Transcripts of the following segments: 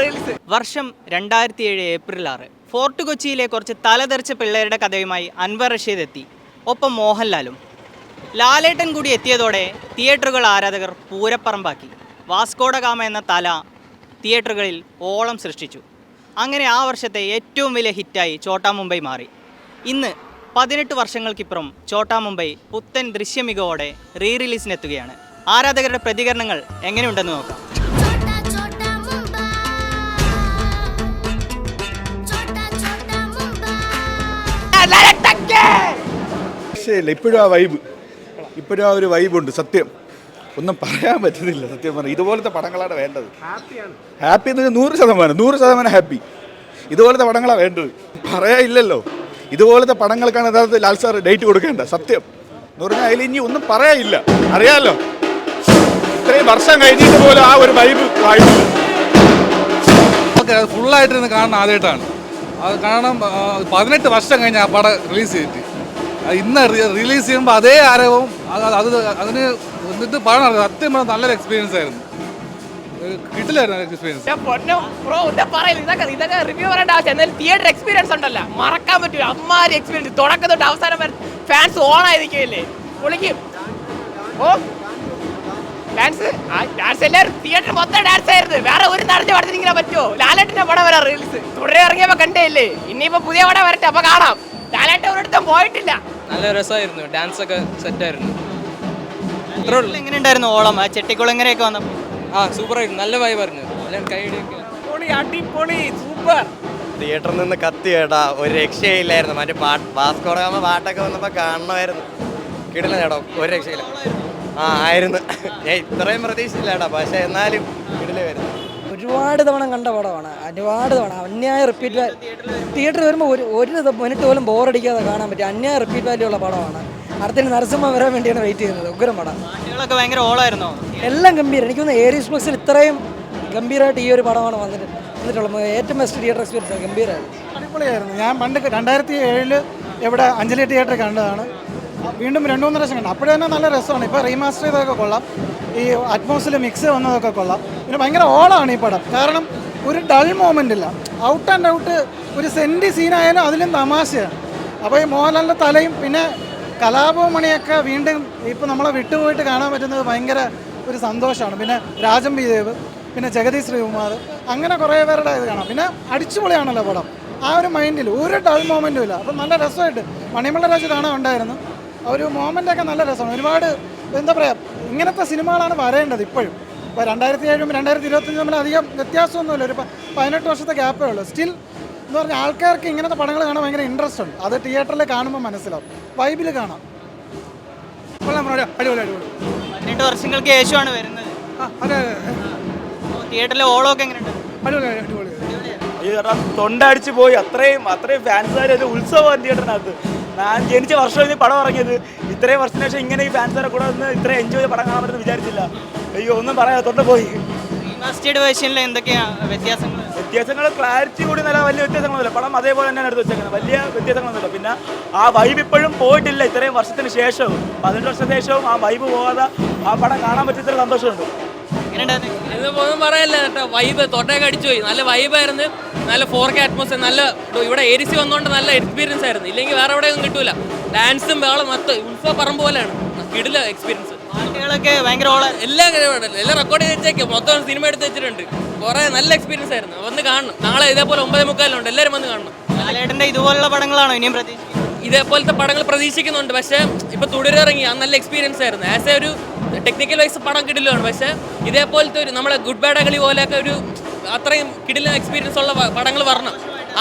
Reels വർഷം രണ്ടായിരത്തി ഏഴ് ഏപ്രിൽ ആറ് ഫോർട്ട് കൊച്ചിയിലെ കുറച്ച് തലതെറിച്ച പിള്ളേരുടെ കഥയുമായി അൻവർ റഷീദ് എത്തി. ഒപ്പം മോഹൻലാലും. ലാലേട്ടൻ കൂടി എത്തിയതോടെ തിയേറ്ററുകൾ ആരാധകർ പൂരപ്പറമ്പാക്കി. വാസ്കോഡഗാമ എന്ന തല തിയേറ്ററുകളിൽ ഓളം സൃഷ്ടിച്ചു. അങ്ങനെ ആ വർഷത്തെ ഏറ്റവും വലിയ ഹിറ്റായി ചോട്ടാ മുംബൈ മാറി. ഇന്ന് പതിനെട്ട് വർഷങ്ങൾക്കിപ്പുറം ചോട്ടാ മുംബൈ പുത്തൻ ദൃശ്യമികവോടെ റീ റിലീസിനെത്തുകയാണ് ആരാധകരുടെ പ്രതികരണങ്ങൾ എങ്ങനെയുണ്ടെന്ന് നോക്കാം. രക്ഷയില്ല ഇപ്പോഴും ആ വൈബ് ഇപ്പോഴും ആ ഒരു വൈബുണ്ട് സത്യം. ഒന്നും പറയാൻ പറ്റുന്നില്ല സത്യം പറഞ്ഞു. ഇതുപോലത്തെ പടങ്ങളാണ് വേണ്ടത്. ഹാപ്പി എന്ന് വെച്ചാൽ നൂറ് ശതമാനം നൂറ് ശതമാനം ഹാപ്പി ഇതുപോലത്തെ പടങ്ങളാണ് വേണ്ടത്. പറയാനില്ലല്ലോ. ഇതുപോലത്തെ പടങ്ങൾക്കാണ് യഥാർത്ഥത്തിൽ ലാൽ സാർ ഡേറ്റ് കൊടുക്കേണ്ട സത്യം. എന്ന് പറഞ്ഞാൽ അതിൽ ഇനി ഒന്നും പറയാനില്ല. അറിയാമല്ലോ ഇത്രയും വർഷം കഴിഞ്ഞിട്ട് പോലും ആ ഒരു വൈബ് അത് ഫുള്ളായിട്ടിരുന്ന് കാണുന്ന ആദ്യമായിട്ടാണ്. അത് കാരണം പതിനെട്ട് വർഷം കഴിഞ്ഞ് ആ പടം റിലീസ് ചെയ്തിട്ട്. ഇന്ന് റിലീസ് ചെയ്യുമ്പോൾ അതേ ആരവവും അത് അത് അതിന് എന്നിട്ട് പടം സത്യം നല്ലൊരു എക്സ്പീരിയൻസ് ആയിരുന്നു. കിട്ടില്ലായിരുന്നു എക്സ്പീരിയൻസ് ബ്രോ എന്താ പറയില്ല ഇതൊക്കെ ഇതൊക്കെ റിവ്യൂ പറയേണ്ട ആവശ്യം. എന്നാലും തിയേറ്റർ എക്സ്പീരിയൻസ് ഉണ്ടല്ലോ. മറക്കാൻ പറ്റൂല. അമ്മാരി എക്സ്പീരിയൻസ് തുടക്കം തൊട്ട് അവസാനം ഫാൻസ് ഓൺ ആയിരിക്കില്ലേ പുള്ളിക്ക് ഓ ഡാൻസ്? ഡാൻസ് എല്ലാവരും തിയേറ്റർ മൊത്തം ഡാൻസ് ആയിരുന്നു. വേറെ ഒരു നടത്തി പഠിച്ചിരിക്കാൻ പറ്റുമോ? ലാലേട്ടന്റെ പടം വരാ റീൽസ് തുടരെ ഇറങ്ങിയപ്പോ കണ്ടേയില്ലേ? ഇനിയിപ്പോ പുതിയ പടം വരട്ടെ അപ്പൊ കാണാം. ലാലേട്ടൻ ഒരിടത്തും പോയിട്ടില്ല. നല്ല രസമായിരുന്നു. ഡാൻസ് ഒക്കെ സെറ്റ് ആയിരുന്നു. എങ്ങനെ എങ്ങനെയുണ്ടായിരുന്നു ഓളം? ആ ചെട്ടിക്കുളങ്ങരയൊക്കെ വന്നപ്പോൾ ആ സൂപ്പർ ആയിരുന്നു. നല്ല വൈബായിരുന്നു എല്ലാം കൈയടിയൊക്കെ പൊളി അടിപൊളി സൂപ്പർ തിയേറ്ററിൽ നിന്ന് കത്തി കേട്ടാ ഒരു രക്ഷയില്ലായിരുന്നു. മറ്റേ പാട്ട് ഭാസ്കോടകാമ പാട്ടൊക്കെ വന്നപ്പോൾ കാണണമായിരുന്നു. കിടില്ല ചേട്ടാ ഒരു രക്ഷയില്ല. ആ ആയിരുന്നു. ഞാൻ ഇത്രയും പ്രതീക്ഷിച്ചില്ല ചേട്ടാ പക്ഷെ എന്നാലും കിടിലായിരുന്നു ഒരുപാട് തവണ കണ്ട പടമാണ്. ഒരുപാട് തവണ. അന്യായ റിപ്പീറ്റ് തിയേറ്ററിൽ വരുമ്പോൾ ഒരു ഒരു മിനിറ്റ് പോലും ബോറടിക്കാതെ കാണാൻ പറ്റും അന്യായ റിപ്പീറ്റ് വാല്യൂ ഉള്ള പടമാണ്. അടുത്തിന് നരസിംഹ വരാൻ വേണ്ടിയാണ് വെയിറ്റ് ചെയ്യുന്നത് ഉഗ്രം പടം. ഭയങ്കര ഓളായിരുന്നു? എല്ലാം ഗംഭീരം. എനിക്ക് തോന്നുന്നു ഏരീസ് പ്ലസിൽ ഇത്രയും ഗംഭീരമായിട്ട് ഈ ഒരു പടമാണ് വന്നിട്ട് വന്നിട്ടുള്ളത് ഏറ്റവും ബെസ്റ്റ് തിയേറ്റർ എക്സ്പീരിയൻസ് ഗംഭീരമായിരുന്നു അടിപൊളിയായിരുന്നു. ഞാൻ പണ്ട് രണ്ടായിരത്തി ഏഴിൽ ഇവിടെ അഞ്ജലി തിയേറ്റർ കണ്ടതാണ്. വീണ്ടും രണ്ടു മൂന്ന് പ്രാവശ്യം കണ്ടു. അപ്പോഴേ തന്നെ നല്ല രസമാണ്. ഇപ്പോൾ റീമാസ്റ്റർ ചെയ്തതൊക്കെ കൊള്ളാം. ഈ അറ്റ്മോസ്ഫിയർ മിക്സ് വന്നതൊക്കെ കൊള്ളാം. പിന്നെ ഭയങ്കര ഓളാണ് ഈ പടം. കാരണം ഒരു ഡൾ മോമെന്റ് ഇല്ല. ഔട്ട് ആൻഡ് ഔട്ട് ഒരു സെന്റി സീനായാലും അതിലും തമാശയാണ്. അപ്പോൾ ഈ മോഹൻലാലിന്റെ തലയും പിന്നെ കലാപമണിയൊക്കെ വീണ്ടും ഇപ്പോൾ നമ്മളെ വിട്ടുപോയിട്ട് കാണാൻ പറ്റുന്നത് ഭയങ്കര ഒരു സന്തോഷമാണ്. പിന്നെ രാജൻ ബി ദേവ് പിന്നെ ജഗതി ശ്രീകുമാർ അങ്ങനെ കുറേ പേരുടെ ഇത് കാണാം. പിന്നെ അടിച്ചുപൊളിയാണല്ലോ പടം. ആ ഒരു മൈൻഡിൽ ഒരു ഡൾ മൊമെന്റും ഇല്ല. അപ്പം നല്ല രസമായിട്ട് മണിമല രാജ് കാണാൻ ഉണ്ടായിരുന്നു. ഒരു മോമെന്റൊക്കെ നല്ല രസമാണ് ഒരുപാട് എന്താ പറയുക ഇങ്ങനത്തെ സിനിമകളാണ് വരേണ്ടത് ഇപ്പോഴും. ഇപ്പോൾ രണ്ടായിരത്തി ഏഴും രണ്ടായിരത്തി ഇരുപത്തഞ്ചും തമ്മിൽ അധികം വ്യത്യാസമൊന്നുമില്ല. ഒരു പതിനെട്ട് വർഷത്തെ ഗ്യാപ്പേ ഉള്ളൂ. സ്റ്റിൽ എന്ന് പറഞ്ഞാൽ ആൾക്കാർക്ക് ഇങ്ങനത്തെ പടങ്ങൾ കാണാൻ ഭയങ്കര ഇൻട്രസ്റ്റ് ഉണ്ട്. അത് തിയേറ്ററിൽ കാണുമ്പോൾ മനസ്സിലാവും. വൈബിൽ കാണാം. അടിപൊളി അടിപൊളി. പതിനെട്ട് വർഷങ്ങൾക്ക് ശേഷമാണ് വരുന്നത്. അതെ അപ്പോൾ തിയേറ്ററിലെ ഓളമൊക്കെ എങ്ങനെയുണ്ട്? അടിപൊളി അടിപൊളി. ഈ കാരണം തൊണ്ടടിച്ച് പോയി. അത്രയും അത്രയും ഫാൻസുകാർ ഒരു ഉത്സവം തിയേറ്ററിനകത്ത് ഞാൻ ജനിച്ച വർഷം കഴിഞ്ഞ് പടം ഇറങ്ങിയത്. ഇത്രയും വർഷത്തിന് ശേഷം ഇങ്ങനെ ഈ ഫാൻസുകാരെ കൂടെ ഒന്ന് ഇത്രയും എൻജോയ് ചെയ്ത് പടം കാണാൻ പറ്റുന്ന വിചാരിച്ചില്ല. അയ്യോ ഒന്നും പറയാതെ തൊട്ട് പോയി. വേർഷനിൽ എന്തൊക്കെയാണ് വ്യത്യാസങ്ങൾ വ്യത്യാസങ്ങൾ ക്ലാരിറ്റി കൂടി നല്ല വലിയ വ്യത്യാസങ്ങളൊന്നുമില്ല. പടം അതേപോലെ തന്നെയാണ് എടുത്ത് വെച്ചേക്കുന്നത്. വലിയ വ്യത്യാസങ്ങളൊന്നുമില്ല. പിന്നെ ആ വൈബ് ഇപ്പോഴും പോയിട്ടില്ല ഇത്രയും വർഷത്തിന് ശേഷവും. പതിനെട്ട് വർഷത്തിന് ശേഷവും ആ വൈബ് പോകാതെ ആ പടം കാണാൻ പറ്റിയ സന്തോഷമുണ്ട്. ഒന്നും പറയല്ല കേട്ടോ. വൈബ് തൊട്ടയൊക്കെ അടിച്ചു പോയി. നല്ല വൈബായിരുന്നു നല്ല ഫോർ കെ അറ്റ്മോസ്ഫിയർ നല്ല ഇവിടെ എ സി വന്നുകൊണ്ട് നല്ല എക്സ്പീരിയൻസ് ആയിരുന്നു. ഇല്ലെങ്കിൽ വേറെ എവിടെയൊന്നും കിട്ടൂല. ഡാൻസും വേളം മൊത്തം ഉത്സവ പറമ്പ് പോലെയാണ്. കിടില എക്സ്പീരിയൻസ് എല്ലാം എല്ലാം റെക്കോർഡ് ചെയ്ത് വെച്ചേക്കും മൊത്തം സിനിമ എടുത്ത് വെച്ചിട്ടുണ്ട്. കുറെ നല്ല എക്സ്പീരിയൻസ് ആയിരുന്നു. വന്ന് കാണണം. നാളെ ഇതേപോലെ ഒമ്പത് മുക്കാലുണ്ട് എല്ലാവരും വന്ന് കാണണം. ഇതുപോലുള്ള പടങ്ങളാണോ ഇനിയും പ്രതീക്ഷിക്കുന്നത്? ഇതേപോലത്തെ പടങ്ങൾ പ്രതീക്ഷിക്കുന്നുണ്ട്. പക്ഷേ ഇപ്പൊ തുടരിറങ്ങി ആ നല്ല എക്സ്പീരിയൻസ് ആയിരുന്നു. ആസ് എ ഒരു ടെക്നിക്കൽ വൈസ് പടം കിടിലാണ് പക്ഷേ ഇതേപോലത്തെ ഒരു നമ്മളെ ഗുഡ് ബാഡ് അകളി പോലെയൊക്കെ ഒരു അത്രയും കിടില എക്സ്പീരിയൻസ് ഉള്ള പടങ്ങൾ വരണം.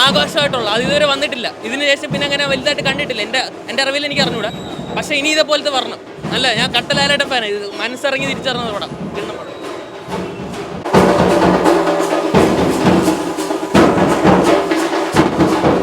ആഘോഷമായിട്ടുള്ള അത് ഇതുവരെ വന്നിട്ടില്ല. ഇതിന് ശേഷം പിന്നെ അങ്ങനെ വലുതായിട്ട് കണ്ടിട്ടില്ല. എന്റെ എന്റെ അറിവിൽ എനിക്ക് അറിഞ്ഞൂടാ. പക്ഷേ ഇനി ഇതേപോലത്തെ വരണം. അല്ല ഞാൻ കട്ടലാലായിട്ട് ഫാൻ ഇത് മനസ്സിറങ്ങി തിരിച്ചറിഞ്ഞത് പടം. കിട്ടുന്ന പടം.